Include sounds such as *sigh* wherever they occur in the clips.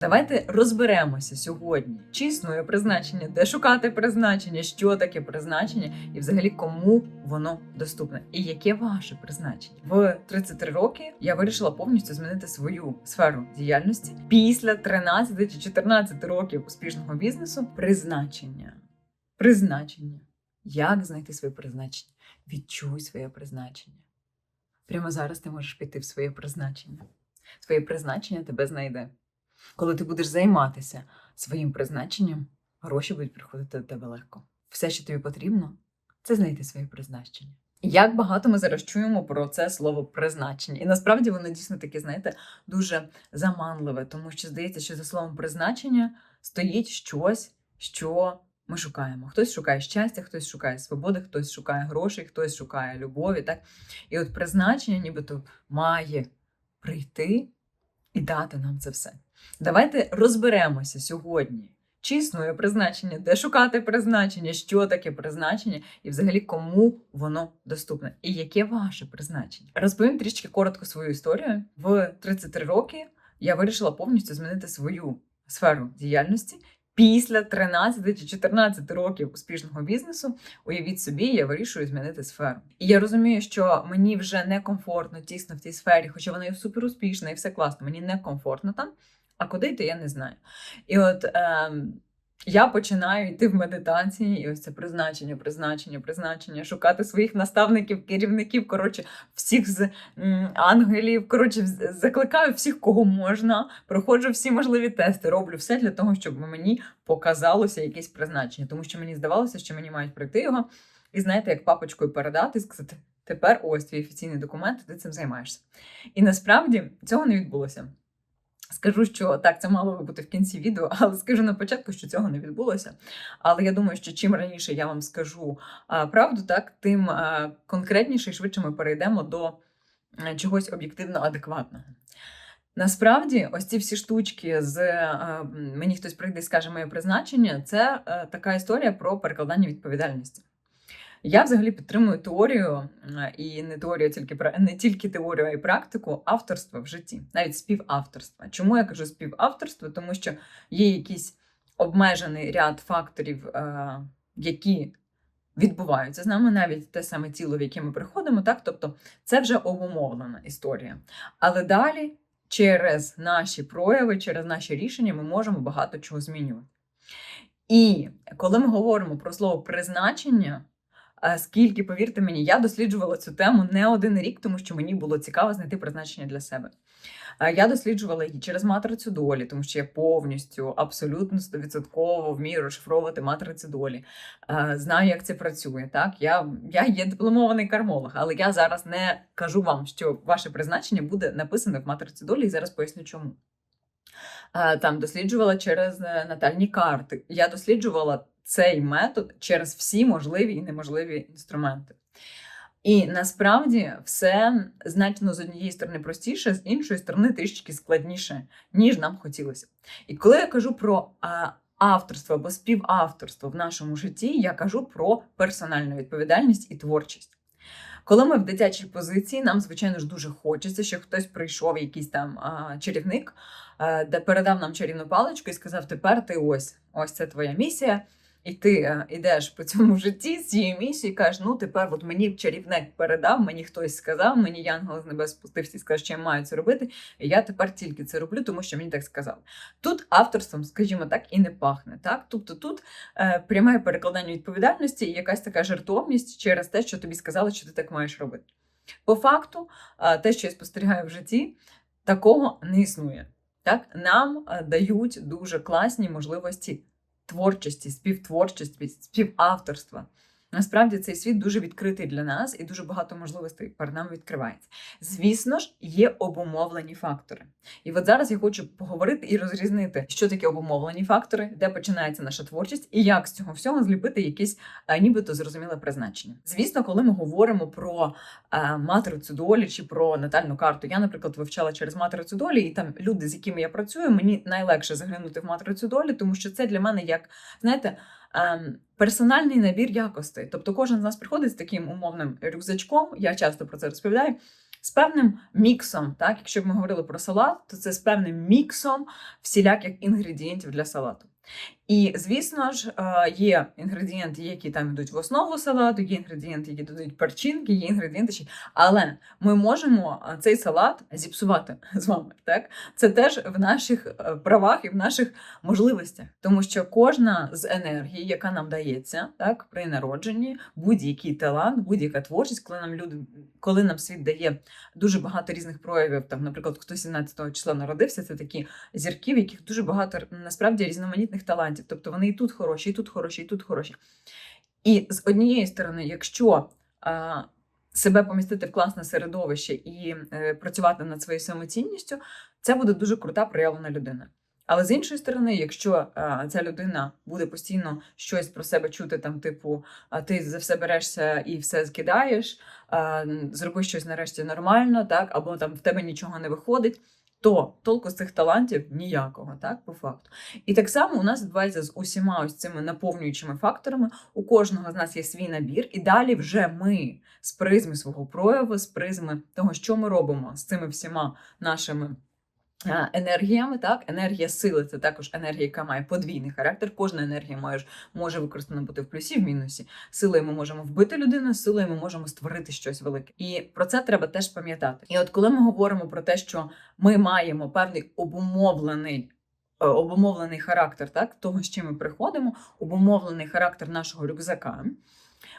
Давайте розберемося сьогодні, чи існує призначення, де шукати призначення, що таке призначення, і взагалі кому воно доступне, і яке ваше призначення. В 33 роки я вирішила повністю змінити свою сферу діяльності після 13 чи 14 років успішного бізнесу. Призначення. Призначення. Як знайти своє призначення? Відчуй своє призначення. Прямо зараз ти можеш піти в своє призначення. Своє призначення тебе знайде. Коли ти будеш займатися своїм призначенням, гроші будуть приходити до тебе легко. Все, що тобі потрібно, це знайти своє призначення. Як багато ми зараз чуємо про це слово призначення, і насправді воно дійсно таке, знаєте, дуже заманливе, тому що здається, що за словом призначення стоїть щось, що ми шукаємо. Хтось шукає щастя, хтось шукає свободи, хтось шукає грошей, хтось шукає любові. Так? І от призначення, нібито має прийти і дати нам це все. Давайте розберемося сьогодні, чи призначення, де шукати призначення, що таке призначення, і взагалі кому воно доступне, і яке ваше призначення. Розповім трішки коротко свою історію. В 33 роки я вирішила повністю змінити свою сферу діяльності. Після 13 чи 14 років успішного бізнесу, уявіть собі, я вирішую змінити сферу. І я розумію, що мені вже некомфортно, тісно в цій сфері, хоча вона і супер успішна, і все класно, мені некомфортно там. А куди йти, я не знаю. І от е, я починаю йти в медитації, і ось це призначення, призначення, призначення, шукати своїх наставників, керівників, коротше, всіх з ангелів. Коротше, закликаю всіх, кого можна, проходжу всі можливі тести, роблю все для того, щоб мені показалося якесь призначення. Тому що мені здавалося, що мені мають прийти його, і знаєте, як папочкою передати сказати: тепер ось твій офіційний документ, ти цим займаєшся. І насправді цього не відбулося. Скажу, що так, це мало би бути в кінці відео, *laughs* але скажу на початку, що цього не відбулося. Але я думаю, що чим раніше я вам скажу правду, так тим конкретніше і швидше ми перейдемо до чогось об'єктивно адекватного. Насправді, ось ці всі штучки з мені хтось прийде і скаже моє призначення, це а, така історія про перекладання відповідальності. Я взагалі підтримую теорію, і не теорію, тільки не тільки теорію, а й практику авторства в житті, навіть співавторства. Чому я кажу співавторство? Тому що є якийсь обмежений ряд факторів, е, які відбуваються з нами, навіть те саме тіло, в яке ми приходимо, так тобто це вже обумовлена історія. Але далі, через наші прояви, через наші рішення, ми можемо багато чого змінювати. І коли ми говоримо про слово призначення. А Скільки, повірте мені, я досліджувала цю тему не один рік, тому що мені було цікаво знайти призначення для себе. Я досліджувала її через матрицю долі, тому що я повністю, абсолютно 100% вмію розшифровувати матрицю долі. Знаю, як це працює. Так, я, я є дипломований кармолог, але я зараз не кажу вам, що ваше призначення буде написане в матриці долі, і зараз поясню, чому. А, Там досліджувала через е, натальні карти. Я досліджувала цей метод через всі можливі і неможливі інструменти. І насправді все значно з однієї сторони простіше, з іншої сторони трішки складніше, ніж нам хотілося. І коли я кажу про авторство або співавторство в нашому житті, я кажу про персональну відповідальність і творчість. Коли ми в дитячій позиції, нам, звичайно ж, дуже хочеться, щоб хтось прийшов, якийсь там а, чарівник, де передав нам чарівну паличку і сказав: тепер ти ось, ось це твоя місія. І ти е, йдеш по цьому житті з цією місією і кажеш, ну тепер от мені чарівник передав, мені хтось сказав, мені янгол з небес спустився і сказав, що я маю це робити. І я тепер тільки це роблю, тому що мені так сказали. Тут авторством, скажімо так, і не пахне. Так? Тобто тут е, пряме перекладання відповідальності і якась така жертовність через те, що тобі сказали, що ти так маєш робити. По факту, е, те, що я спостерігаю в житті, такого не існує. Так? Нам е, дають дуже класні можливості творчості, співтворчості, співавторства. Насправді цей світ дуже відкритий для нас і дуже багато можливостей перед нами відкривається. Звісно ж, є обумовлені фактори. І от зараз я хочу поговорити і розрізнити, що таке обумовлені фактори, де починається наша творчість, і як з цього всього зліпити якесь а, нібито зрозуміле призначення. Звісно, коли ми говоримо про а, матрицю долі чи про натальну карту, я, наприклад, вивчала через матрицю долі, і там люди, з якими я працюю, мені найлегше заглянути в матрицю долі, тому що це для мене як знаєте. Ем, Персональний набір якостей. Тобто кожен з нас приходить з таким умовним рюкзачком, я часто про це розповідаю, з певним міксом. Так, якщо б ми говорили про салат, то це з певним міксом всіляких інгредієнтів для салату. І, звісно ж, е, є інгредієнти, які там йдуть в основу салату, є інгредієнти, які додають перчинки, є інгредієнти, але ми можемо е, цей салат зіпсувати з вами. Так, це теж в наших е, правах і в наших можливостях, тому що кожна з енергій, яка нам дається, так при народженні, будь-який талант, будь-яка творчість, коли нам люди, коли нам світ дає дуже багато різних проявів. Там, наприклад, хто 17 числа народився, це такі зірки, в яких дуже багато насправді різноманітних талантів. Тобто вони і тут хороші, і тут хороші, і тут хороші. І з однієї сторони, якщо а, себе помістити в класне середовище і е, працювати над своєю самоцінністю, це буде дуже крута проявлена людина. Але з іншої сторони, якщо а, ця людина буде постійно щось про себе чути, там, типу, а ти за все берешся і все скидаєш, а, зроби щось нарешті нормально, так, або там в тебе нічого не виходить, то толку з цих талантів ніякого, так, по факту. І так само у нас відбувається з усіма ось цими наповнюючими факторами. У кожного з нас є свій набір, і далі вже ми з призми свого прояву, з призми того, що ми робимо з цими всіма нашими. Енергіями, так, енергія сили це також енергія, яка має подвійний характер. Кожна енергія може, може використана бути в плюсі, в мінусі. Силою ми можемо вбити людину, силою ми можемо створити щось велике. І про це треба теж пам'ятати. І от коли ми говоримо про те, що ми маємо певний обумовлений. е, Обумовлений характер так, того, з чим ми приходимо, обумовлений характер нашого рюкзака.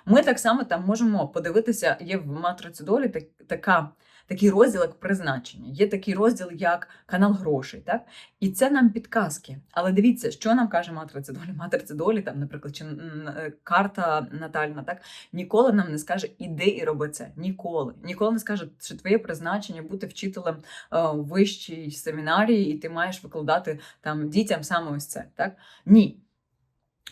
Ми так само там можемо подивитися, є в матриці долі так, така, такий розділ, як призначення, є такий розділ, як канал грошей. Так? І це нам підказки. Але дивіться, що нам каже матриця долі. Матриця долі, там, наприклад, чи е, карта натальна, так ніколи нам не скаже іди і роби це. Ніколи. Ніколи не скаже, що твоє призначення бути вчителем е, у вищій семінарії, і ти маєш викладати там дітям саме ось це. Так? Ні.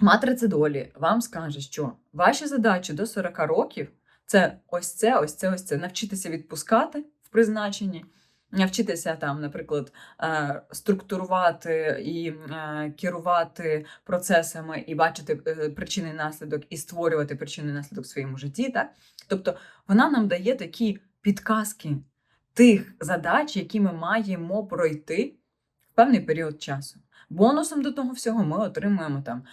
Матриця долі вам скаже, що ваші задачі до 40 років це ось це, ось це, ось це. Навчитися відпускати в призначенні, навчитися там, наприклад, е, структурувати і е, керувати процесами, і бачити е, причини наслідок, і створювати причини наслідок в своєму житті. Так? Тобто вона нам дає такі підказки тих задач, які ми маємо пройти в певний період часу. Бонусом до того всього ми отримуємо там,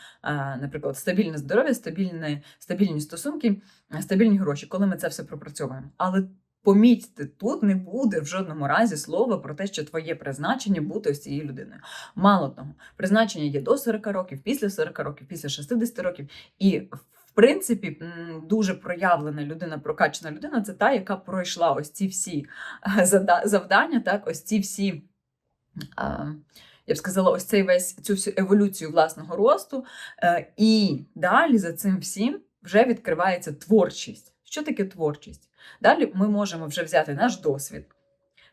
наприклад, стабільне здоров'я, стабільні, стабільні стосунки, стабільні гроші, коли ми це все пропрацьовуємо. Але помітьте, тут не буде в жодному разі слова про те, що твоє призначення бути ось цією людиною. Мало того, призначення є до 40 років, після 40 років, після 60 років. І в принципі, дуже проявлена людина, прокачана людина це та, яка пройшла ось ці всі завдання, так, ось ці всі. Я б сказала, ось цей весь цю всю еволюцію власного росту. Е, і далі за цим всім вже відкривається творчість. Що таке творчість? Далі ми можемо вже взяти наш досвід,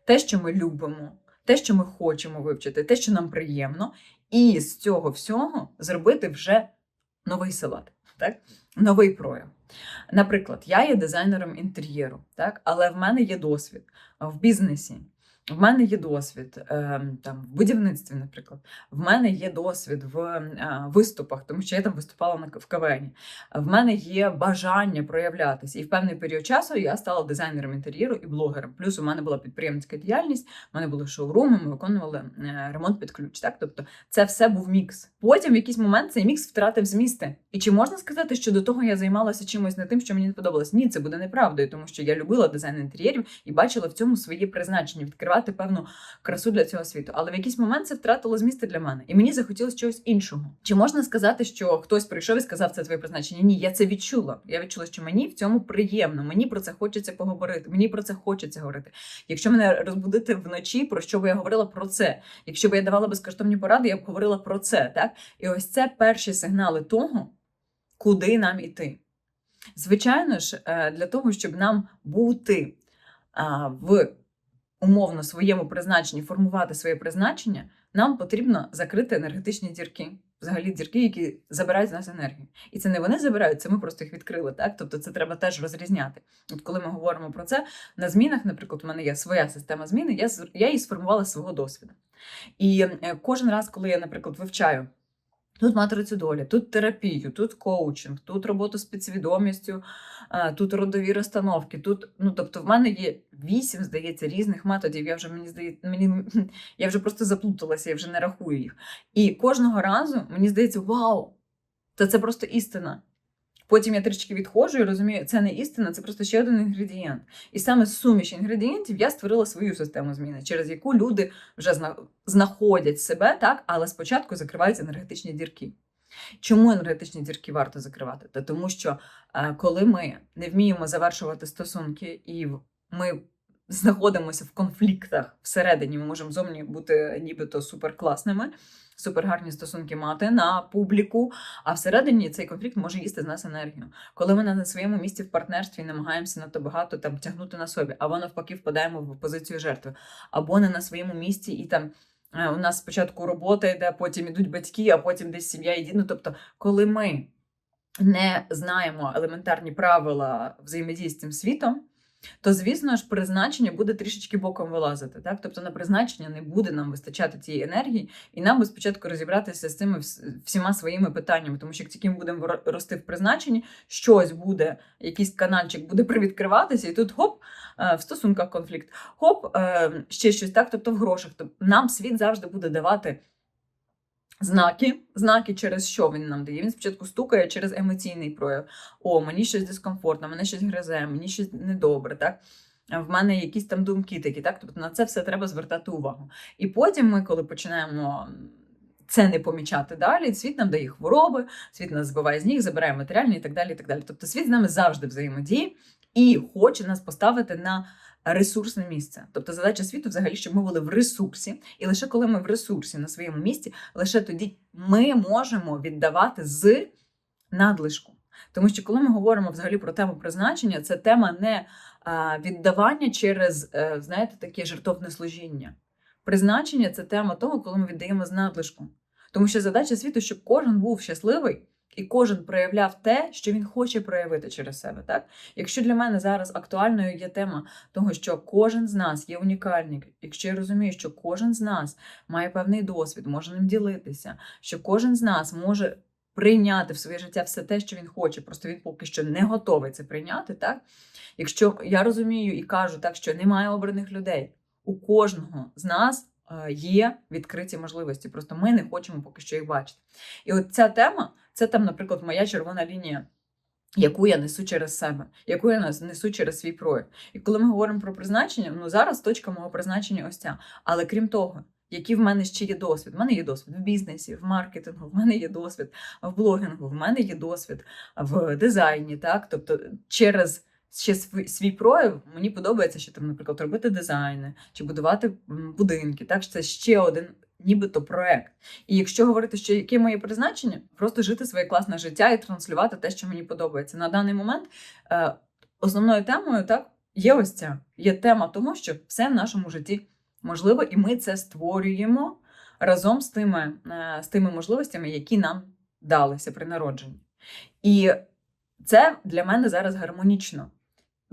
те, що ми любимо, те, що ми хочемо вивчити, те, що нам приємно, і з цього всього зробити вже новий салат, так? новий прояв. Наприклад, я є дизайнером інтер'єру, так? але в мене є досвід в бізнесі. В мене є досвід ем, там в будівництві, наприклад. В мене є досвід в е, виступах, тому що я там виступала на в КВН. В мене є бажання проявлятися. І в певний період часу я стала дизайнером інтер'єру і блогером. Плюс у мене була підприємницька діяльність, у мене були шоуруми, ми виконували е, ремонт під ключ. Так, тобто це все був мікс. Потім в якийсь момент цей мікс втратив змісти. І чи можна сказати, що до того я займалася чимось не тим, що мені не подобалось? Ні, це буде неправдою, тому що я любила дизайн інтер'єрів і бачила в цьому своє призначення відкривати певну красу для цього світу. Але в якийсь момент це втратило змісти для мене, і мені захотілося чогось іншого. Чи можна сказати, що хтось прийшов і сказав це твоє призначення? Ні, я це відчула. Я відчула, що мені в цьому приємно. Мені про це хочеться поговорити. Мені про це хочеться говорити. Якщо мене розбудити вночі, про що би я говорила про це? Якщо б я давала безкоштовні поради, я б говорила про це. Так і ось це перші сигнали того, куди нам іти. Звичайно ж, е, для того, щоб нам бути в умовно своєму призначенні, формувати своє призначення, нам потрібно закрити енергетичні дірки. Взагалі дірки, які забирають з нас енергію. І це не вони забирають, це ми просто їх відкрили. Так? Тобто це треба теж розрізняти. От коли ми говоримо про це, на змінах, наприклад, у мене є своя система зміни, я, я її сформувала з свого досвіду. І е, кожен раз, коли я, наприклад, вивчаю Тут матрицю долі, тут терапію, тут коучинг, тут роботу з підсвідомістю, е, тут родові розстановки. Тут, ну тобто, в мене є вісім, здається, різних методів. Я вже мені здається, мені *laughs* я вже просто заплуталася, я вже не рахую їх. І кожного разу мені здається, вау! Та це просто істина. Потім я трішки відходжу і розумію, це не істина, це просто ще один інгредієнт. І саме з суміш інгредієнтів я створила свою систему зміни, через яку люди вже знаходять себе, так, але спочатку закриваються енергетичні дірки. Чому енергетичні дірки варто закривати? Та тому що е, коли ми не вміємо завершувати стосунки і ми знаходимося в конфліктах всередині, ми можемо зовні бути нібито суперкласними, супергарні стосунки мати на публіку, а всередині цей конфлікт може їсти з нас енергію. Коли ми на своєму місці в партнерстві намагаємося надто багато там тягнути на собі, або навпаки впадаємо в позицію жертви, або не на своєму місці і там. е, У нас спочатку робота йде, потім ідуть батьки, а потім десь сім'я йде. Ну, тобто, коли ми не знаємо елементарні правила взаємодії з цим світом, то звісно ж призначення буде трішечки боком вилазити. Так? Тобто на призначення не буде нам вистачати тієї енергії, і нам би спочатку розібратися з цими всіма своїми питаннями, тому що як тільки ми будемо ро- рости в призначенні, щось буде, якийсь канальчик буде привідкриватися, і тут хоп, е, в стосунках конфлікт, хоп, е, ще щось так, тобто в грошах. Тобто нам світ завжди буде давати. Знаки, знаки, через що він нам дає. Він спочатку стукає через емоційний прояв. О, мені щось дискомфортно, мене щось гризе, мені щось недобре, так? В мене якісь там думки такі, так? Тобто на це все треба звертати увагу. І потім ми, коли починаємо це не помічати далі, світ нам дає хвороби, світ нас збиває з ніг, забирає матеріальні і так далі. і так далі. Тобто світ з нами завжди взаємодіє і хоче нас поставити на ресурсне місце. Тобто задача світу взагалі, щоб ми були в ресурсі, і лише коли ми в ресурсі на своєму місці, лише тоді ми можемо віддавати з надлишку. Тому що коли ми говоримо взагалі про тему призначення, це тема не віддавання через, е, знаєте, таке жертовне служіння. Призначення це тема того, коли ми віддаємо з надлишку. Тому що задача світу, щоб кожен був щасливий і кожен проявляв те, що він хоче проявити через себе. Так? Якщо для мене зараз актуальною є тема того, що кожен з нас є унікальний, якщо я розумію, що кожен з нас має певний досвід, може ним ділитися, що кожен з нас може прийняти в своє життя все те, що він хоче, просто він поки що не готовий це прийняти. Так? Якщо я розумію і кажу так, що немає обраних людей, у кожного з нас е, є відкриті можливості, просто ми не хочемо поки що їх бачити. І от ця тема це там, наприклад, моя червона лінія. Яку я несу через себе, яку я несу через свій прояв. І коли ми говоримо про призначення, ну зараз точка мого призначення ось ця. Але крім того, який в мене ще є досвід. В мене є досвід в бізнесі, в маркетингу, в мене є досвід в блогінгу, в мене є досвід в дизайні. Так? Тобто, через ще свій прояв мені подобається, що там, наприклад, робити дизайни чи будувати будинки. Так, це ще один. Нібито проект. І якщо говорити, що яке моє призначення, просто жити своє класне життя і транслювати те, що мені подобається. На даний момент е, основною темою так є ось ця. Є тема того, що все в нашому житті можливо, і ми це створюємо разом з тими, е, з тими можливостями, які нам далися при народженні. І це для мене зараз гармонічно.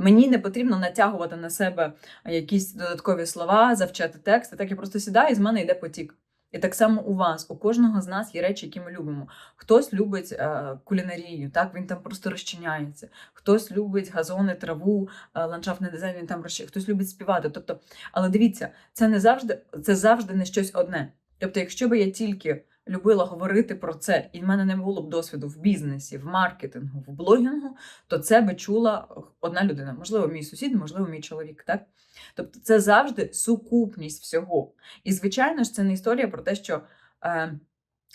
Мені не потрібно натягувати на себе якісь додаткові слова, завчати тексти. Так я просто сідаю, і з мене йде потік. І так само у вас, у кожного з нас є речі, які ми любимо. Хтось любить е, кулінарію, так він там просто розчиняється. Хтось любить газони, траву, е, ландшафтний дизайн, він там розчиняється. Хтось любить співати. Тобто, але дивіться, це не завжди, це завжди не щось одне. Тобто, якщо би я тільки любила говорити про це, і в мене не було б досвіду в бізнесі, в маркетингу, в блогінгу, то це би чула одна людина. Можливо, мій сусід, можливо, мій чоловік. Так? Тобто, це завжди сукупність всього. І, звичайно ж, це не історія про те, що. Е,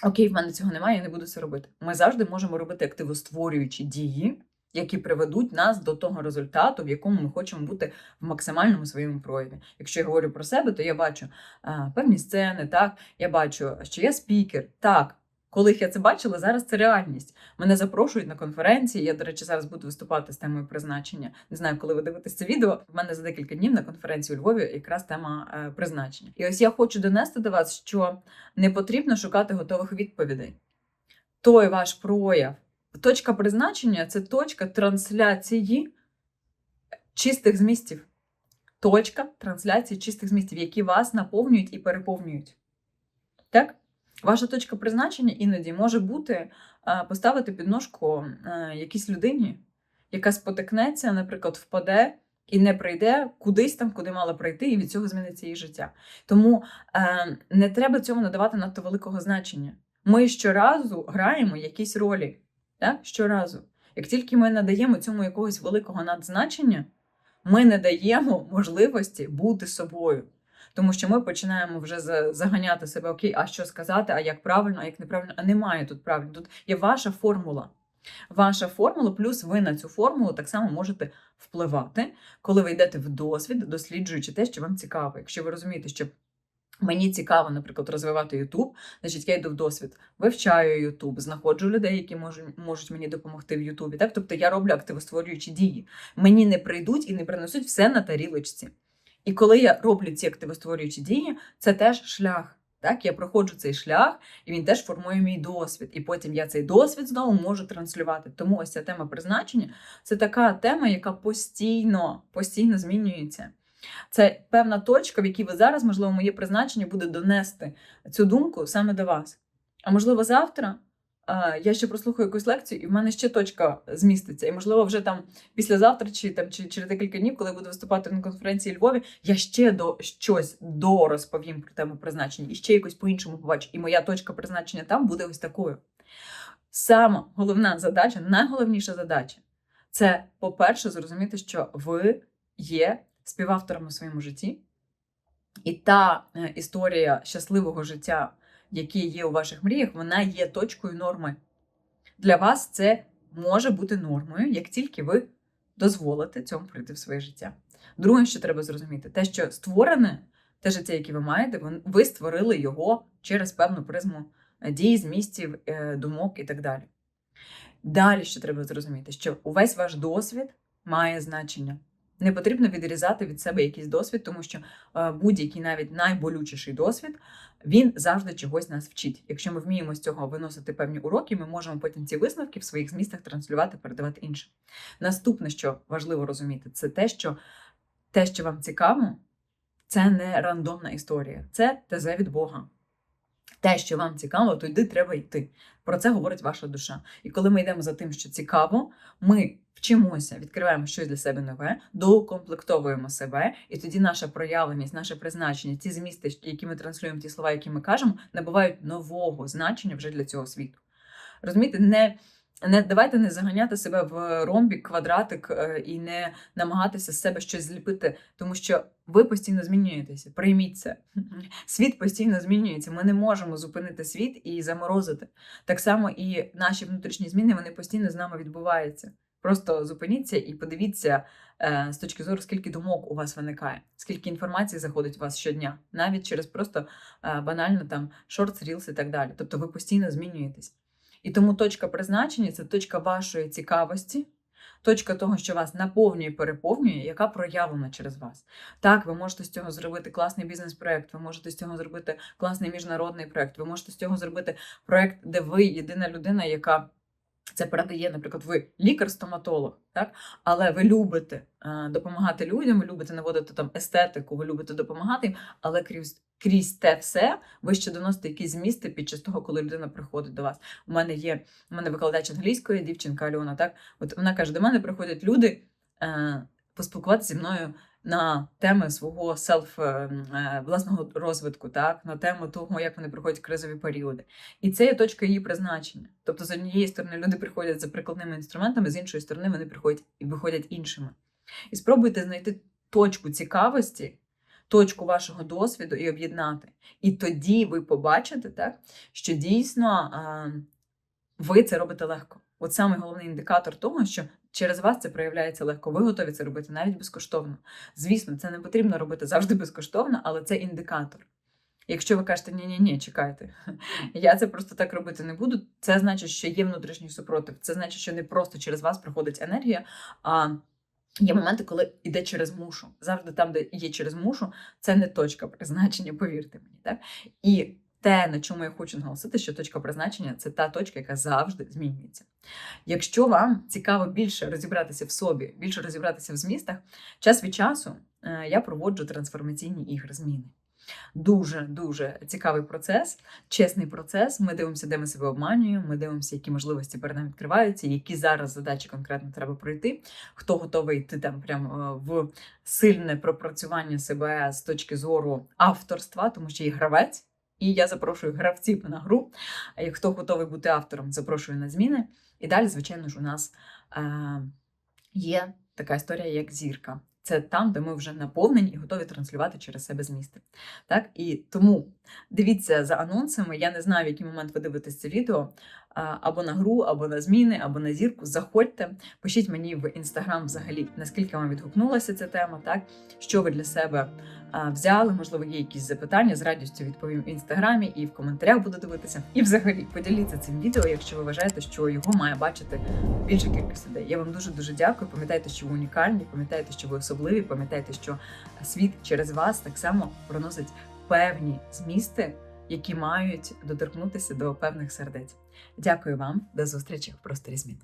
Окей, в мене цього немає, я не буду це робити. Ми завжди можемо робити активостворюючі дії, які приведуть нас до того результату, в якому ми хочемо бути в максимальному своєму прояві. Якщо я говорю про себе, то я бачу а, певні сцени, так, я бачу, що я спікер. Так, коли я це бачила, зараз це реальність. Мене запрошують на конференції. Я, до речі, зараз буду виступати з темою призначення. Не знаю, коли ви дивитесь це відео. В мене за декілька днів на конференції у Львові якраз тема е, призначення. І ось я хочу донести до вас, що не потрібно шукати готових відповідей. Той ваш прояв, точка призначення це точка трансляції чистих змістів. Точка трансляції чистих змістів, які вас наповнюють і переповнюють. Так? Ваша точка призначення іноді може бути е, поставити підножку е, якійсь людині, яка спотикнеться, наприклад, впаде і не прийде кудись там, куди мала прийти, і від цього зміниться її життя. Тому е, не треба цьому надавати надто великого значення. Ми щоразу граємо якісь ролі. Так? Щоразу. Як тільки ми надаємо цьому якогось великого надзначення, ми не даємо можливості бути собою. Тому що ми починаємо вже заганяти себе, окей, а що сказати, а як правильно, а як неправильно, а немає тут правильно. Тут є ваша формула. Ваша формула, плюс ви на цю формулу так само можете впливати, коли ви йдете в досвід, досліджуючи те, що вам цікаво. Якщо ви розумієте, що мені цікаво, наприклад, розвивати YouTube, значить я йду в досвід, вивчаю YouTube, знаходжу людей, які можуть, можуть мені допомогти в Ютубі. Так? Тобто я роблю активостворюючі дії. Мені не прийдуть і не принесуть все на тарілочці. І коли я роблю ці активостворюючі дії, це теж шлях. Так, я проходжу цей шлях, і він теж формує мій досвід. І потім я цей досвід знову можу транслювати. Тому ось ця тема призначення це така тема, яка постійно, постійно змінюється. Це певна точка, в якій ви зараз, можливо, моє призначення буде донести цю думку саме до вас. А можливо, завтра я ще прослухаю якусь лекцію, і в мене ще точка зміститься. І, можливо, вже там післязавтра чи там чи через декілька днів, коли я буду виступати на конференції Львові, я ще до щось дорозповім про тему призначення і ще якось по-іншому побачу. І моя точка призначення там буде ось такою. Сама головна задача, найголовніша задача це, по-перше, зрозуміти, що ви є співавтором у своєму житті, і та е, історія щасливого життя, яке є у ваших мріях, вона є точкою норми. Для вас це може бути нормою, як тільки ви дозволите цьому прийти в своє життя. Друге, що треба зрозуміти, те, що створене, те життя, яке ви маєте, ви створили його через певну призму е, дій, змістів, е, думок і так далі. Далі, що треба зрозуміти, що увесь ваш досвід має значення. Не потрібно відрізати від себе якийсь досвід, тому що е, будь-який навіть найболючіший досвід він завжди чогось нас вчить. Якщо ми вміємо з цього виносити певні уроки, ми можемо потім ці висновки в своїх змістах транслювати, передавати іншим. Наступне, що важливо розуміти, це те, що те, що вам цікаво, це не рандомна історія, це ТЗ від Бога. Те, що вам цікаво, туди треба йти. Про це говорить ваша душа. І коли ми йдемо за тим, що цікаво, ми вчимося, відкриваємо щось для себе нове, доукомплектовуємо себе, і тоді наша проявленість, наше призначення, ті змісти, які ми транслюємо, ті слова, які ми кажемо, набувають нового значення вже для цього світу. Розумієте, не, не давайте не заганяти себе в ромбік, квадратик е, і не намагатися з себе щось зліпити, тому що ви постійно змінюєтеся. Прийміть це. *laughs* Світ постійно змінюється. Ми не можемо зупинити світ і заморозити. Так само і наші внутрішні зміни вони постійно з нами відбуваються. Просто зупиніться і подивіться е, з точки зору, скільки думок у вас виникає, скільки інформації заходить у вас щодня, навіть через просто е, банально там шортс, рілс і так далі. Тобто ви постійно змінюєтесь. І тому точка призначення це точка вашої цікавості, точка того, що вас наповнює, переповнює, яка проявлена через вас. Так, ви можете з цього зробити класний бізнес-проект, ви можете з цього зробити класний міжнародний проект, ви можете з цього зробити проект, де ви єдина людина, яка це передає, наприклад, ви лікар-стоматолог, так? але ви любите е, допомагати людям, ви любите наводити там естетику, ви любите допомагати їм, але крізь, крізь те все ви ще доносите якісь змісти під час того, коли людина приходить до вас. У мене є у мене викладач англійської, дівчинка Альона. Так, от вона каже: до мене приходять люди е, поспілкуватися зі мною на теми свого селф е, власного розвитку, так на тему того, як вони проходять кризові періоди. І це є точка її призначення. Тобто, з однієї сторони люди приходять за прикладними інструментами, з іншої сторони вони приходять і виходять іншими. І спробуйте знайти точку цікавості, точку вашого досвіду і об'єднати. І тоді ви побачите, так, що дійсно ви це робите легко. От саме головний індикатор того, що через вас це проявляється легко. Ви готові це робити навіть безкоштовно. Звісно, це не потрібно робити завжди безкоштовно, але це індикатор. Якщо ви кажете, ні, ні, ні, чекайте, *laughs* я це просто так робити не буду. Це значить, що є внутрішній супротив. Це значить, що не просто через вас проходить енергія, а є моменти, коли йде через мушу. Завжди там, де є через мушу, це не точка призначення, повірте мені. Так? І те, на чому я хочу наголосити, що точка призначення це та точка, яка завжди змінюється. Якщо вам цікаво більше розібратися в собі, більше розібратися в змістах, час від часу е, я проводжу трансформаційні ігри зміни. Дуже дуже цікавий процес, чесний процес. Ми дивимося, де ми себе обманюємо. Ми дивимося, які можливості перед нами відкриваються, які зараз задачі конкретно треба пройти. Хто готовий йти там прямо в сильне пропрацювання себе з точки зору авторства, тому що є гравець. І я запрошую гравців на гру. Хто готовий бути автором, запрошую на зміни. І далі, звичайно ж, у нас е, є така історія, як зірка. Це там, де ми вже наповнені і готові транслювати через себе змісти. Так? І тому дивіться за анонсами. Я не знаю, в який момент ви дивитесь це відео. Або на гру, або на зміни, або на зірку. Заходьте, пишіть мені в інстаграм взагалі, наскільки вам відгукнулася ця тема, так? що ви для себе взяли, можливо, є якісь запитання. З радістю відповім в інстаграмі і в коментарях буду дивитися. І взагалі поділіться цим відео, якщо ви вважаєте, що його має бачити більша кількість людей. Я вам дуже дуже дякую. Пам'ятайте, що ви унікальні, пам'ятайте, що ви особливі, пам'ятайте, що світ через вас так само проносить певні змісти, які мають доторкнутися до певних сердець. Дякую вам, до зустрічі в просторі змін.